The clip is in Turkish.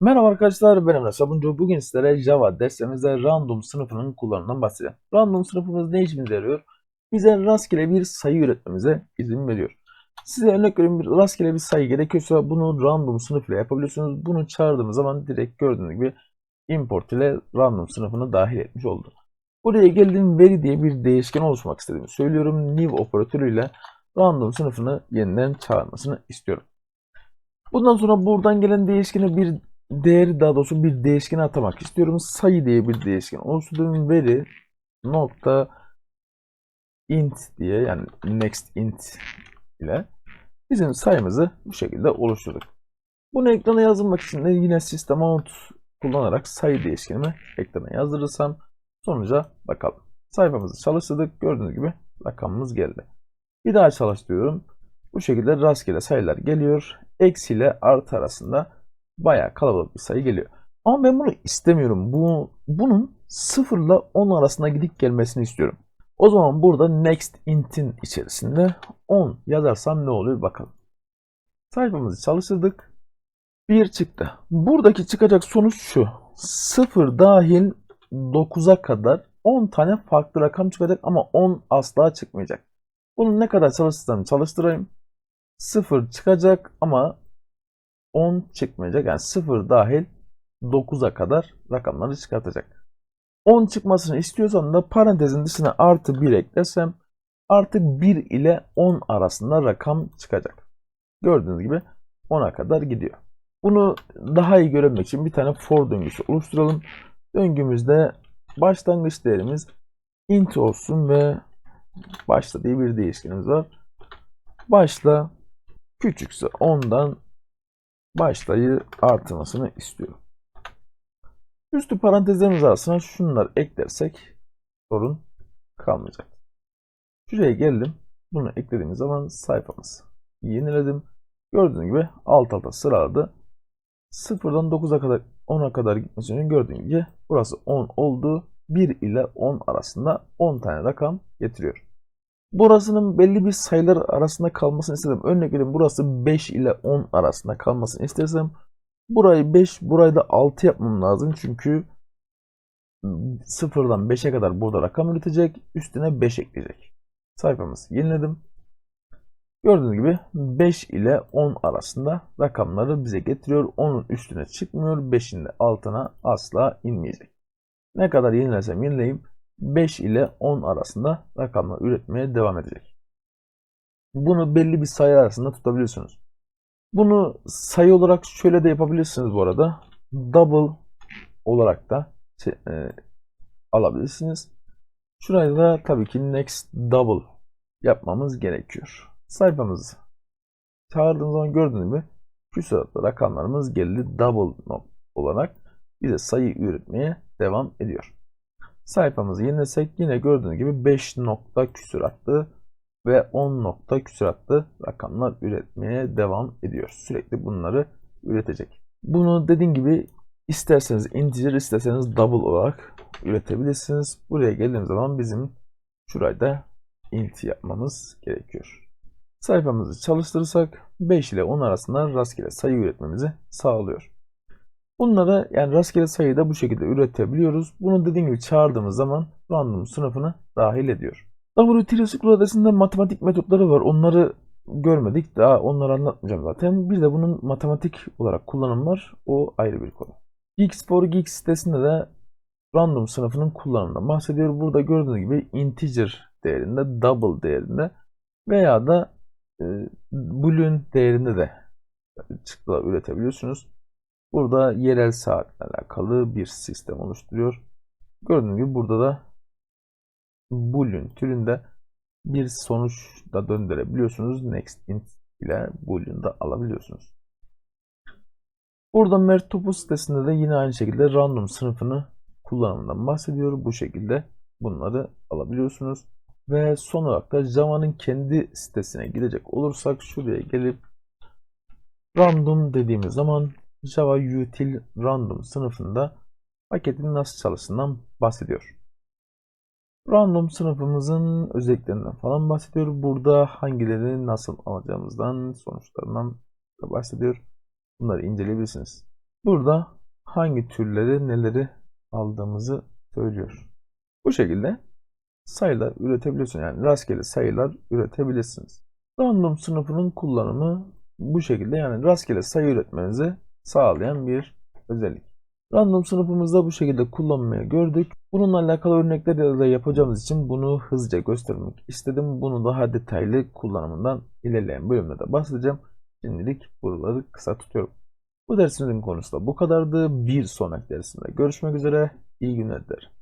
Merhaba arkadaşlar ben Emre Sabuncu. Bugün sizlere Java dersimizde random sınıfının kullanımından bahsedeceğim. Random sınıfımız ne işimize yarıyor? Bize rastgele bir sayı üretmemize izin veriyor. Size örnek vereyim bir rastgele bir sayı gerekiyorsa bunu random sınıf ile yapabiliyorsunuz. Bunu çağırdığımız zaman direkt gördüğünüz gibi import ile random sınıfını dahil etmiş oldum. Buraya geldim veri diye bir değişken oluşmak istediğimi söylüyorum. New operatörüyle random sınıfını yeniden çağırmasını istiyorum. Bundan sonra buradan gelen değişkene bir değeri daha doğrusu bir değişkene atamak istiyorum. Sayı diye bir değişken oluşturduğum veri nokta int diye yani next int ile bizim sayımızı bu şekilde oluşturduk. Bunu ekrana yazmak için de yine system out kullanarak sayı değişkenimi ekrana yazdırırsam sonuca bakalım. Sayfamızı çalıştırdık. Gördüğünüz gibi rakamımız geldi. Bir daha çalıştırıyorum. Bu şekilde rastgele sayılar geliyor. Eksi ile artı arasında bayağı kalabalık bir sayı geliyor. Ama ben bunu istemiyorum. Bu, bunun 0 ile 10 arasında gidip gelmesini istiyorum. O zaman burada next int'in içerisinde 10 yazarsam ne oluyor bakalım. Sayfamızı çalıştırdık. 1 çıktı. Buradaki çıkacak sonuç şu. 0 dahil 9'a kadar 10 tane farklı rakam çıkacak ama 10 asla çıkmayacak. Bunu ne kadar çalıştırsam çalıştırayım. 0 çıkacak ama 10 çıkmayacak. Yani 0 dahil 9'a kadar rakamları çıkartacak. 10 çıkmasını istiyorsam da parantezin dışına artı 1 eklersem artı 1 ile 10 arasında rakam çıkacak. Gördüğünüz gibi 10'a kadar gidiyor. Bunu daha iyi görebilmek için bir tane for döngüsü oluşturalım. Döngümüzde başlangıç değerimiz int olsun ve başla diye bir değişkenimiz var. Başla küçükse 10'dan başlayı artırmasını istiyorum. Üstü parantezlerimiz arasına şunları eklersek sorun kalmayacak. Şuraya geldim. Bunu eklediğimiz zaman sayfamız yeniledim. Gördüğünüz gibi alt alta sıraladı. 0'dan 9'a kadar 10'a kadar gitmesi için gördüğünüz gibi burası 10 oldu. 1 ile 10 arasında 10 tane rakam getiriyor. Burasının belli bir sayılar arasında kalmasını istedim. Örnek vereyim burası 5 ile 10 arasında kalmasını istersem burayı 5, burayı da 6 yapmam lazım. Çünkü 0'dan 5'e kadar burada rakam üretecek. Üstüne 5 ekleyecek. Sayfamızı yeniledim. Gördüğünüz gibi 5 ile 10 arasında rakamları bize getiriyor. 10'un üstüne çıkmıyor. 5'in de altına asla inmeyecek. Ne kadar yenilesem yenileyim 5 ile 10 arasında rakamlar üretmeye devam edecek. Bunu belli bir sayı arasında tutabiliyorsunuz. Bunu sayı olarak şöyle de yapabilirsiniz bu arada. Double olarak da e, alabilirsiniz. Şurayı da tabii ki next double yapmamız gerekiyor. Sayfamızı çağırdığımız zaman gördüğünüz gibi küsuratlı rakamlarımız geldi double olarak bize sayı üretmeye devam ediyor. Sayfamızı yenilesek yine gördüğünüz gibi 5 nokta küsuratlı ve 10 nokta küsuratlı rakamlar üretmeye devam ediyor. Sürekli bunları üretecek. Bunu dediğim gibi isterseniz integer isterseniz double olarak üretebilirsiniz. Buraya geldiğimiz zaman bizim şurada int yapmamız gerekiyor. Sayfamızı çalıştırırsak 5 ile 10 arasında rastgele sayı üretmemizi sağlıyor. Bunlara yani rastgele sayıyı da bu şekilde üretebiliyoruz. Bunu dediğim gibi çağırdığımız zaman random sınıfını dahil ediyor. WTRSQL adresinde matematik metotları var. Onları görmedik. Daha onları anlatmayacağım zaten. Bir de bunun matematik olarak kullanımı var. O ayrı bir konu. Geeks for Geeks sitesinde de random sınıfının kullanımından bahsediyor. Burada gördüğünüz gibi integer değerinde, double değerinde veya da e, boolean değerinde de çıktılar üretebiliyorsunuz. Burada yerel saatle alakalı bir sistem oluşturuyor. Gördüğünüz gibi burada da boolean türünde bir sonuç da döndürebiliyorsunuz. Next int ile boolean da alabiliyorsunuz. Burada Mertopo sitesinde de yine aynı şekilde random sınıfını kullanımından bahsediyor. Bu şekilde bunları alabiliyorsunuz. Ve son olarak da Java'nın kendi sitesine gidecek olursak şuraya gelip random dediğimiz zaman Java util random sınıfında paketin nasıl çalıştığından bahsediyor. Random sınıfımızın özelliklerinden falan bahsediyor. Burada hangileri nasıl alacağımızdan, sonuçlarından bahsediyor. Bunları inceleyebilirsiniz. burada hangi türleri neleri aldığımızı söylüyor. Bu şekilde sayılar üretebiliyorsunuz. Yani rastgele sayılar üretebilirsiniz. Random sınıfının kullanımı bu şekilde yani rastgele sayı üretmenizi sağlayan bir özellik. Random sınıfımızda bu şekilde kullanmayı gördük. Bununla alakalı örnekler de yapacağımız için bunu hızlıca göstermek istedim. Bunu daha detaylı kullanımından ilerleyen bölümlerde bahsedeceğim. Şimdilik buraları kısa tutuyorum. Bu dersimizin konusu da bu kadardı. Bir sonraki dersimde görüşmek üzere. İyi günler dilerim.